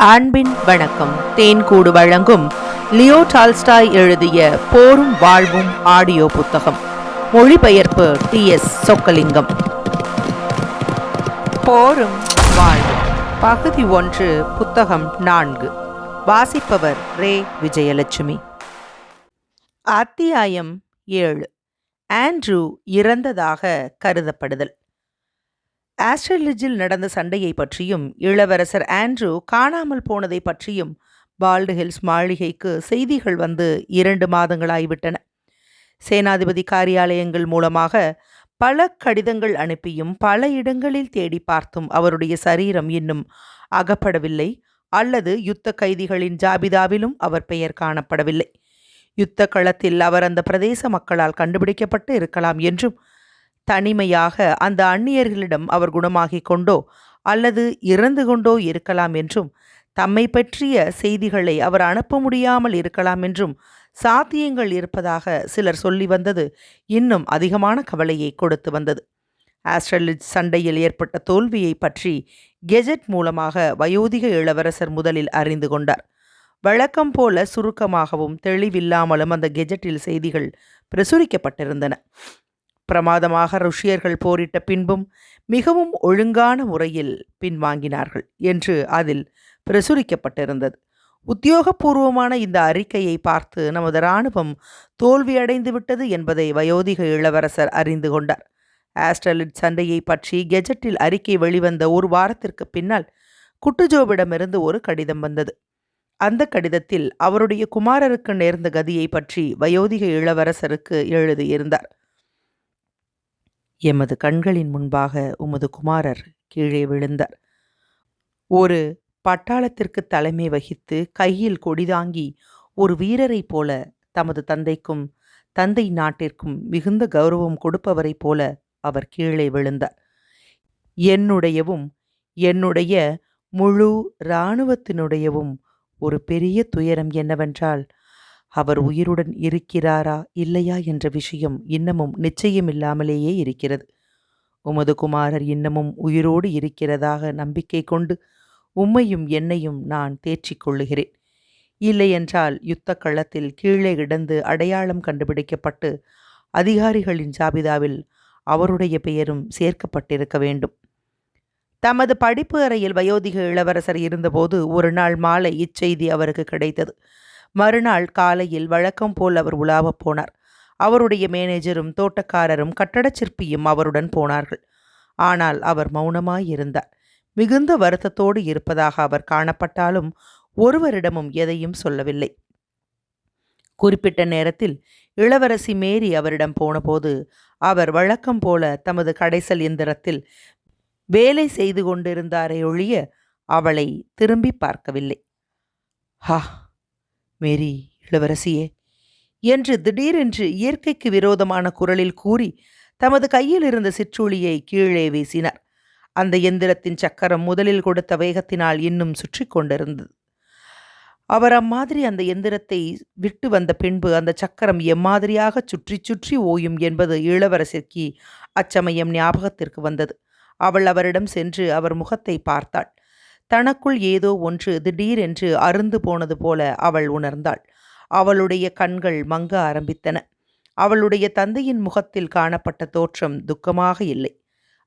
அன்பின் வணக்கம். தேன்கூடு வழங்கும் லியோ டால்ஸ்டாய் எழுதிய போரும் வாழ்வும் ஆடியோ புத்தகம். மொழிபெயர்ப்பு டி எஸ் சொக்கலிங்கம். போரும் வாழ்வும். பகுதி ஒன்று புத்தகம் நான்கு. வாசிப்பவர் ரே. விஜயலட்சுமி. அத்தியாயம் ஏழு. ஆண்ட்ரூ இறந்ததாக கருதப்படுதல். ஆஸ்ட்ரலிஜில் நடந்த சண்டையை பற்றியும் இளவரசர் ஆண்ட்ரூ காணாமல் போனதை பற்றியும் பால்டுஹில்ஸ் மாளிகைக்கு செய்திகள் வந்து இரண்டு மாதங்களாகிவிட்டன சேனாதிபதி காரியாலயங்கள் மூலமாக பல கடிதங்கள் அனுப்பியும் பல இடங்களில் தேடி பார்த்தும் அவருடைய சரீரம் இன்னும் அகப்படவில்லை அல்லது யுத்த கைதிகளின் ஜாபிதாவிலும் அவர் பெயர் காணப்படவில்லை. யுத்த களத்தில் அவர் அந்த பிரதேச மக்களால் கண்டுபிடிக்கப்பட்டு இருக்கலாம் என்றும் தனிமையாக அந்த அந்நியர்களிடம் அவர் குணமாகிக் கொண்டோ அல்லது இறந்து கொண்டோ இருக்கலாம் என்றும் தம்மை பற்றிய செய்திகளை அவர் அனுப்ப முடியாமல் இருக்கலாம் என்றும் சாத்தியங்கள் இருப்பதாக சிலர் சொல்லி வந்தது இன்னும் அதிகமான கவலையை கொடுத்து வந்தது. ஆஸ்ட்ரலிட் சண்டையில் ஏற்பட்ட தோல்வியை பற்றி கெஜெட் மூலமாக வயோதிக இளவரசர் முதலில் அறிந்து கொண்டார். வழக்கம் போல சுருக்கமாகவும் தெளிவில்லாமலும் அந்த கெஜெட்டில் செய்திகள் பிரசுரிக்கப்பட்டிருந்தன. பிரமாதமாக ருஷியர்கள் போரிட்ட பின்பும் மிகவும் ஒழுங்கான முறையில் பின்வாங்கினார்கள் என்று அதில் பிரசுரிக்கப்பட்டிருந்தது. உத்தியோகபூர்வமான இந்த அறிக்கையை பார்த்து நமது இராணுவம் தோல்வியடைந்து விட்டது என்பதை வயோதிக இளவரசர் அறிந்து கொண்டார். ஆஸ்ட்ரலிட் சண்டையை பற்றி கெஜெட்டில் அறிக்கை வெளிவந்த ஒரு வாரத்திற்கு பின்னால் குட்டுஜோவிடமிருந்து ஒரு கடிதம் வந்தது. அந்த கடிதத்தில் அவருடைய குமாரருக்கு நேர்ந்த கதியை பற்றி வயோதிக இளவரசருக்கு எழுதியிருந்தார். எமது கண்களின் முன்பாக உமது குமாரர் கீழே விழுந்தார். ஒரு பட்டாளத்திற்கு தலைமை வகித்து கையில் கொடிதாங்கி ஒரு வீரரைப் போல தமது தந்தைக்கும் தந்தை நாட்டிற்கும் மிகுந்த கௌரவம் கொடுப்பவரைப் போல அவர் கீழே விழுந்தார். என்னுடையவும் என்னுடைய முழு இராணுவத்தினுடையவும் ஒரு பெரிய துயரம் என்னவென்றால் அவர் உயிருடன் இருக்கிறாரா இல்லையா என்ற விஷயம் இன்னமும் நிச்சயமில்லாமலேயே இருக்கிறது. உமது குமாரர் இன்னமும் உயிரோடு இருக்கிறதாக நம்பிக்கை கொண்டு உம்மையும் என்னையும் நான் தேற்றிக் கொள்ளுகிறேன். இல்லையென்றால் யுத்த களத்தில் கீழே கிடந்து அடையாளம் கண்டுபிடிக்கப்பட்டு அதிகாரிகளின் ஜாபிதாவில் அவருடைய பெயரும் சேர்க்கப்பட்டிருக்க வேண்டும். தமது படிப்பு அறையில் வயோதிக இளவரசர் இருந்தபோது ஒரு நாள் மாலை இச்செய்தி அவருக்கு கிடைத்தது. மறுநாள் காலையில் வழக்கம் போல் அவர் உலாவப் போனார். அவருடைய மேனேஜரும் தோட்டக்காரரும் கட்டடச் சிற்பியும் அவருடன் போனார்கள். ஆனால் அவர் மௌனமாயிருந்தார். மிகுந்த வருத்தத்தோடு இருப்பதாக அவர் காணப்பட்டாலும் ஒருவரிடமும் எதையும் சொல்லவில்லை. குறிப்பிட்ட நேரத்தில் இளவரசி மேரி அவரிடம் போனபோது அவர் வழக்கம் போல தமது கடைசல் இயந்திரத்தில் வேலை செய்து கொண்டிருந்தாரே ஒழிய அவளை திரும்பி பார்க்கவில்லை. ஹா! மேரி இளவரசியே என்று திடீரென்று இயற்கைக்கு விரோதமான குரலில் கூறி தமது கையில் இருந்த சிற்றுளியை கீழே வீசினார். அந்த எந்திரத்தின் சக்கரம் முதலில் கொடுத்த வேகத்தினால் இன்னும் சுற்றி கொண்டிருந்தது. அவர் அம்மாதிரி அந்த எந்திரத்தை விட்டு வந்த பின்பு அந்த சக்கரம் எம்மாதிரியாக சுற்றி சுற்றி ஓயும் என்பது இளவரசிக்கு அச்சமயம் ஞாபகத்திற்கு வந்தது. அவள் அவரிடம் சென்று அவர் முகத்தை பார்த்தாள். தனக்குள் ஏதோ ஒன்று திடீரென்று அருந்து போனது போல அவள் உணர்ந்தாள். அவளுடைய கண்கள் மங்க ஆரம்பித்தன. அவளுடைய தந்தையின் முகத்தில் காணப்பட்ட தோற்றம் துக்கமாக இல்லை.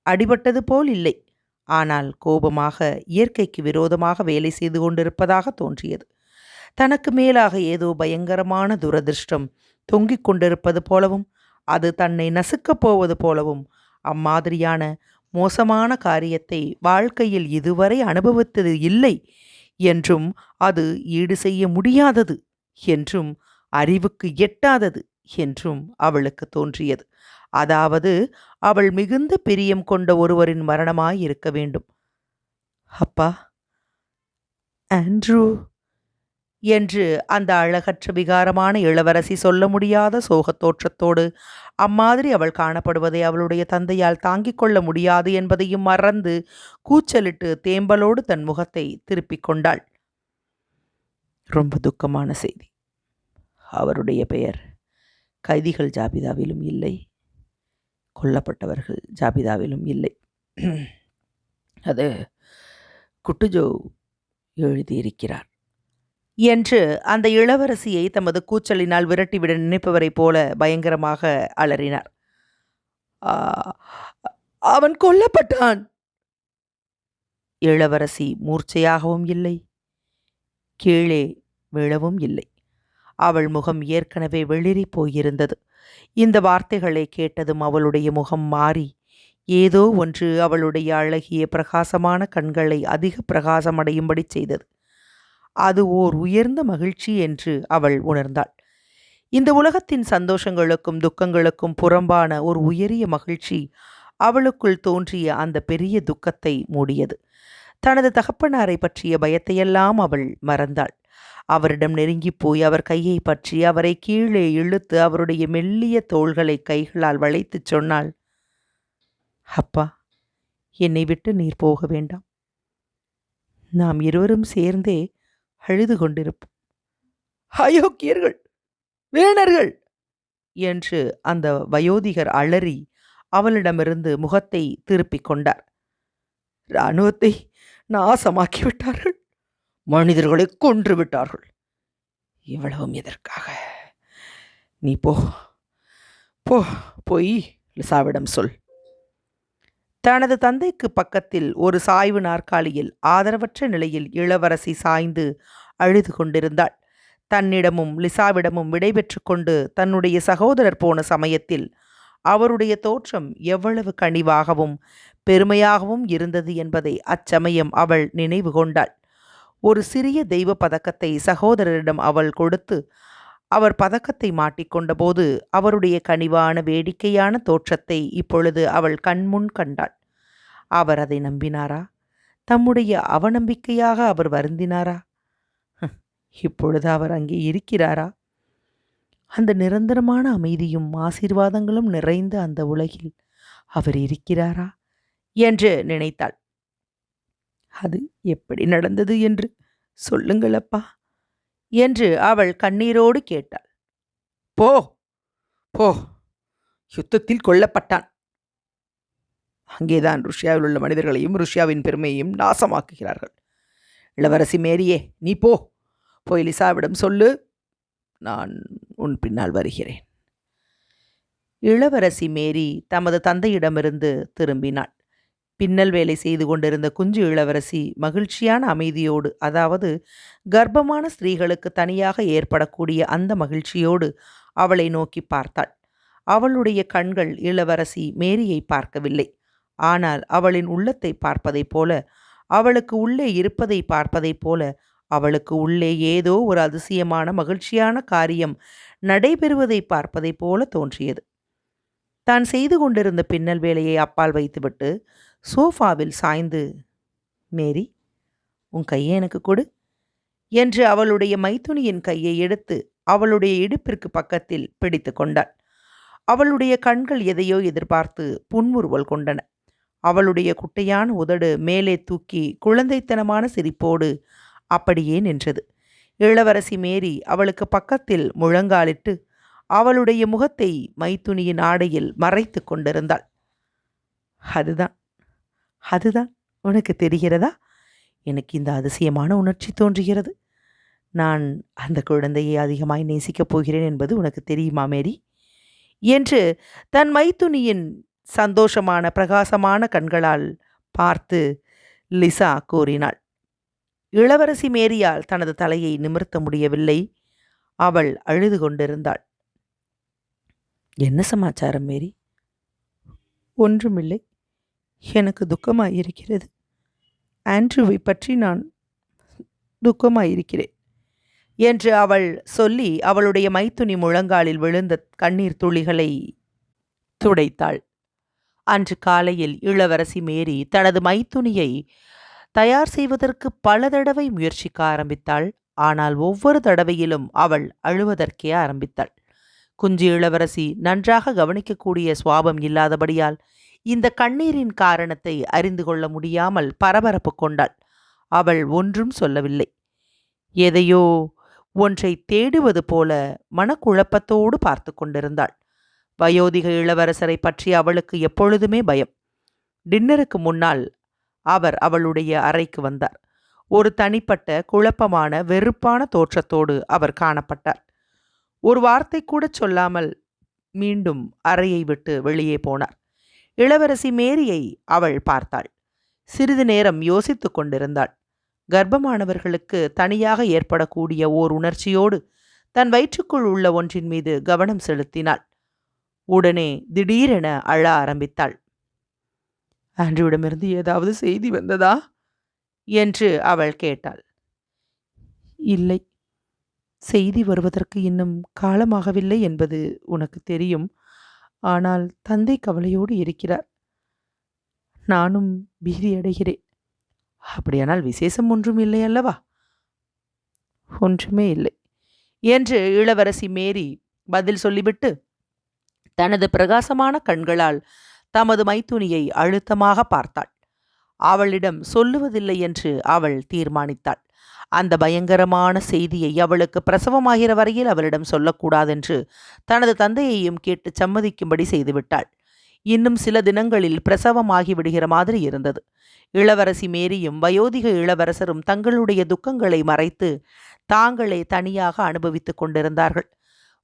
அடிபட்டது போல் இல்லை. ஆனால் கோபமாக இயற்கைக்கு விரோதமாக வேலை செய்து கொண்டிருப்பதாக தோன்றியது. தனக்கு மேலாக ஏதோ பயங்கரமான துரதிர்ஷ்டம் தொங்கிக் கொண்டிருப்பது போலவும் அது தன்னை நசுக்கப் போவது போலவும் அம்மாதிரியான மோசமான காரியத்தை வாழ்க்கையில் இதுவரை அனுபவித்தது இல்லை என்றும் அது ஈடு செய்ய முடியாதது என்றும் அறிவுக்கு எட்டாதது என்றும் அவளுக்கு தோன்றியது. அதாவது அவள் மிகுந்த பிரியம் கொண்ட ஒருவரின் மரணமாய் இருக்க வேண்டும். அப்பா ஆண்ட்ரூ என்று அந்த அழகற்ற விகாரமான இளவரசி சொல்ல முடியாத சோகத் தோற்றத்தோடு அம்மாதிரி அவள் காணப்படுவதை அவளுடைய தந்தையால் தாங்கிக் கொள்ள முடியாது என்பதையும் மறந்து கூச்சலிட்டு தேம்பலோடு தன் முகத்தை திருப்பிக் கொண்டாள். ரொம்ப துக்கமான செய்தி. அவருடைய பெயர் கைதிகள் ஜாபிதாவிலும் இல்லை. கொல்லப்பட்டவர்கள் ஜாபிதாவிலும் இல்லை. அது குட்டுஜோ எழுதியிருக்கிறார். என்று அந்த இளவரசியை தமது கூச்சலினால் விரட்டிவிட நினைப்பவரைப் போல பயங்கரமாக அலறினார். அவன் கொல்லப்பட்டான்! இளவரசி மூர்ச்சையாகவும் இல்லை கீழே விழவும் இல்லை. அவள் முகம் ஏற்கனவே வெளிரி போயிருந்தது. இந்த வார்த்தைகளை கேட்டதும் அவளுடைய முகம் மாறி ஏதோ ஒன்று அவளுடைய அழகிய பிரகாசமான கண்களை அதிக பிரகாசமடையும்படி செய்தது. அது ஓர் உயர்ந்த மகிழ்ச்சி என்று அவள் உணர்ந்தாள். இந்த உலகத்தின் சந்தோஷங்களுக்கும் துக்கங்களுக்கும் புறம்பான ஒரு உயரிய மகிழ்ச்சி அவளுக்குள் தோன்றிய அந்த பெரிய துக்கத்தை மூடியது. தனது தகப்பனாரை பற்றிய பயத்தையெல்லாம் அவள் மறந்தாள். அவரிடம் நெருங்கிப் போய் அவர் கையை பற்றி அவரை கீழே இழுத்து அவருடைய மெல்லிய தோள்களை கைகளால் வளைத்துச் சொன்னாள் அப்பா என்னை விட்டு நீர் போக வேண்டாம். நாம் இருவரும் சேர்ந்தே அழுது கொண்டிருப்போம் அயோக்கியர்கள்! வேணர்கள்! என்று அந்த வயோதிகர் அலறி அவளிடமிருந்து முகத்தை திருப்பிக் கொண்டார். இராணுவத்தை நாசமாக்கிவிட்டார்கள்! மனிதர்களை கொன்று விட்டார்கள் இவ்வளவும் எதற்காக? நீ போ. போ போய் லிசாவிடம் சொல். தனது தந்தைக்கு பக்கத்தில் ஒரு சாய்வு நாற்காலியில் ஆதரவற்ற நிலையில் இளவரசி சாய்ந்து அழுது கொண்டிருந்தாள். தன்னிடமும் லிசாவிடமும் விடைபெற்று கொண்டு தன்னுடைய சகோதரர் போன சமயத்தில் அவருடைய தோற்றம் எவ்வளவு கனிவாகவும் பெருமையாகவும் இருந்தது என்பதை அச்சமயம் அவள் நினைவு கொண்டாள். ஒரு சிறிய தெய்வ பதக்கத்தை சகோதரரிடம் அவள் கொடுத்து அவர் பதக்கத்தை மாட்டிக்கொண்டபோது அவருடைய கனிவான வேடிக்கையான தோற்றத்தை இப்பொழுது அவள் கண்முன் கண்டாள். அவர் அதை நம்பினாரா? தம்முடைய அவநம்பிக்கையாக அவர் வருந்தினாரா? இப்பொழுது அவர் அங்கே இருக்கிறாரா? அந்த நிரந்தரமான அமைதியும் ஆசீர்வாதங்களும் நிறைந்த அந்த உலகில் அவர் இருக்கிறாரா? என்று நினைத்தாள். அது எப்படி நடந்தது என்று சொல்லுங்கள் அப்பா என்று அவள் கண்ணீரோடு கேட்டாள். போ போ. யுத்தத்தில் கொல்லப்பட்டான். அங்கேதான் ருஷ்யாவில் உள்ள மனிதர்களையும் ருஷ்யாவின் பெருமையையும் நாசமாக்குகிறார்கள். இளவரசி மேரியே நீ போ. போய் லிசாவிடம் சொல்லு. நான் உன் பின்னால் வருகிறேன். இளவரசி மேரி தமது தந்தையிடமிருந்து திரும்பினாள். பின்னல் வேலை செய்து கொண்டிருந்த குஞ்சு இளவரசி மகிழ்ச்சியான அமைதியோடு அதாவது கர்ப்பமான ஸ்திரீகளுக்கு தனியாக ஏற்படக்கூடிய அந்த மகிழ்ச்சியோடு அவளை நோக்கி பார்த்தாள். அவளுடைய கண்கள் இளவரசி மேரியை பார்க்கவில்லை. ஆனால் அவளின் உள்ளத்தை பார்ப்பதைப் போல அவளுக்கு உள்ளே இருப்பதை பார்ப்பதைப் போல அவளுக்கு உள்ளே ஏதோ ஒரு அதிசயமான மகிழ்ச்சியான காரியம் நடைபெறுவதை பார்ப்பதைப் போல தோன்றியது. தான் செய்து கொண்டிருந்த பின்னல் வேலையை அப்பால் வைத்துவிட்டு சோஃபாவில் சாய்ந்து மேரி உன் கையை எனக்கு கொடு என்று அவளுடைய மைத்துனியின் கையை எடுத்து அவளுடைய இடுப்பிற்கு பக்கத்தில் பிடித்து கொண்டாள். அவளுடைய கண்கள் எதையோ எதிர்பார்த்து புன்முறுவல் கொண்டன. அவளுடைய குட்டையான உதடு மேலே தூக்கி குழந்தைத்தனமான சிரிப்போடு அப்படியே நின்றது. இளவரசி மேரி அவளுக்கு பக்கத்தில் முழங்காலிட்டு அவளுடைய முகத்தை மைத்துனியின் ஆடையில் மறைத்து கொண்டிருந்தாள். அதுதான் அதுதான் உனக்கு தெரிகிறதா? எனக்கு இந்த அதிசயமான உணர்ச்சி தோன்றுகிறது. நான் அந்த குழந்தையை அதிகமாய் நேசிக்கப் போகிறேன் என்பது உனக்கு தெரியுமா மேரி? என்று தன் மைத்துனியின் சந்தோஷமான பிரகாசமான கண்களால் பார்த்து லிசா கூறினாள். இளவரசி மேரியால் தனது தலையை நிமிர்த்த முடியவில்லை. அவள் அழுது கொண்டிருந்தாள். என்ன சமாச்சாரம் மேரி? ஒன்றுமில்லை. எனக்கு துக்கமாயிருக்கிறது. ஆண்ட்ரூவை பற்றி நான் துக்கமாயிருக்கிறேன். என்று அவள் சொல்லி அவளுடைய மைத்துனி முழங்காலில் விழுந்த கண்ணீர் துளிகளை துடைத்தாள். அன்று காலையில் இளவரசி மேரி தனது மைத்துனியை தயார் செய்வதற்கு பல தடவை முயற்சிக்க ஆரம்பித்தாள். ஆனால் ஒவ்வொரு தடவையிலும் அவள் அழுவதற்கே ஆரம்பித்தாள். குஞ்சு இளவரசி நன்றாக கவனிக்கக்கூடிய சுவாபம் இல்லாதபடியால் இந்த கண்ணீரின் காரணத்தை அறிந்து கொள்ள முடியாமல் பரபரப்பு கொண்டாள். அவள் ஒன்றும் சொல்லவில்லை. எதையோ ஒன்றை தேடுவது போல மனக்குழப்பத்தோடு பார்த்து கொண்டிருந்தாள். வயோதிக இளவரசரை பற்றி அவளுக்கு எப்பொழுதுமே பயம். டின்னருக்கு முன்னால் அவர் அவளுடைய அறைக்கு வந்தார். ஒரு தனிப்பட்ட குழப்பமான வெறுப்பான தோற்றத்தோடு அவர் காணப்பட்டார். ஒரு வார்த்தை கூட சொல்லாமல் மீண்டும் அறையை விட்டு வெளியே போனார். இளவரசி மேரியை அவள் பார்த்தாள். சிறிது நேரம் யோசித்து கொண்டிருந்தாள். கர்ப்பமானவர்களுக்கு தனியாக ஏற்படக்கூடிய ஓர் உணர்ச்சியோடு தன் வயிற்றுக்குள் உள்ள ஒன்றின் மீது கவனம் செலுத்தினாள். உடனே திடீரென அழ ஆரம்பித்தாள். ஆண்ட்ரியுடமிருந்து ஏதாவது செய்தி வந்ததா? என்று அவள் கேட்டாள். இல்லை. செய்தி வருவதற்கு இன்னும் காலமாகவில்லை என்பது உனக்கு தெரியும். ஆனால் தந்தை கவலையோடு இருக்கிறார். நானும் பீதியடைகிறேன் அப்படியானால் விசேஷம் ஒன்றும் இல்லை அல்லவா? ஒன்றுமே இல்லை. என்று இளவரசி மேரி பதில் சொல்லிவிட்டு தனது பிரகாசமான கண்களால் தமது மைத்துனியை அழுத்தமாக பார்த்தாள். அவளிடம் சொல்லுவதில்லை என்று அவள் தீர்மானித்தாள். அந்த பயங்கரமான செய்தியை அவளுக்கு பிரசவமாகிற வரையில் அவளிடம் சொல்லக்கூடாதென்று தனது தந்தையையும் கேட்டு சம்மதிக்கும்படி செய்துவிட்டாள். இன்னும் சில தினங்களில் பிரசவமாகி விடுகிற மாதிரி இருந்தது. இளவரசி மேரியும் வயோதிக இளவரசரும் தங்களுடைய துக்கங்களை மறைத்து தாங்களே தனியாக அனுபவித்துக் கொண்டிருந்தார்கள்.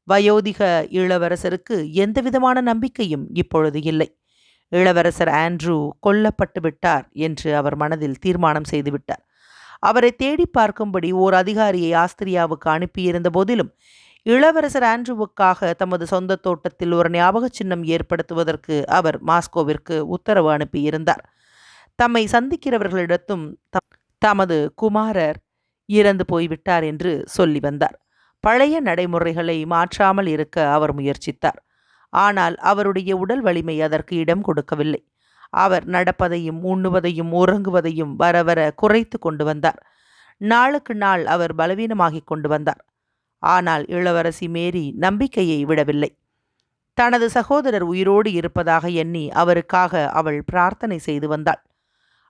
வயோதிக இளவரசருக்கு எந்தவிதமான நம்பிக்கையும் இப்பொழுது இல்லை. இளவரசர் ஆண்ட்ரூ கொல்லப்பட்டு விட்டார் என்று அவர் மனதில் தீர்மானம் செய்துவிட்டார். அவரை தேடி பார்க்கும்படி ஓர் அதிகாரியை ஆஸ்திரியாவுக்கு அனுப்பியிருந்த போதிலும் இளவரசர் ஆண்ட்ரூவுக்காக தமது சொந்த தோட்டத்தில் ஒரு ஞாபக சின்னம் ஏற்படுத்துவதற்கு அவர் மாஸ்கோவிற்கு உத்தரவு அனுப்பியிருந்தார். தம்மை சந்திக்கிறவர்களிடத்தும் தமது குமாரர் இறந்து போய்விட்டார் என்று சொல்லி வந்தார். பழைய நடைமுறைகளை மாற்றாமல் இருக்க அவர் முயற்சித்தார். ஆனால் அவருடைய உடல் வலிமை அதற்கு இடம் கொடுக்கவில்லை. அவர் நடப்பதையும் உண்ணுவதையும் உறங்குவதையும் வர வர குறைத்து கொண்டு வந்தார். நாளுக்கு நாள் அவர் பலவீனமாகிக் கொண்டு வந்தார். ஆனால் இளவரசி மேரி நம்பிக்கையை விடவில்லை. தனது சகோதரர் உயிரோடு இருப்பதாக எண்ணி அவருக்காக அவள் பிரார்த்தனை செய்து வந்தாள்.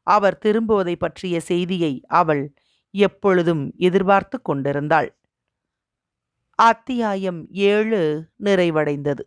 அவர் திரும்புவதை பற்றிய செய்தியை அவள் எப்பொழுதும் எதிர்பார்த்து கொண்டிருந்தாள். அத்தியாயம் ஏழு நிறைவடைந்தது.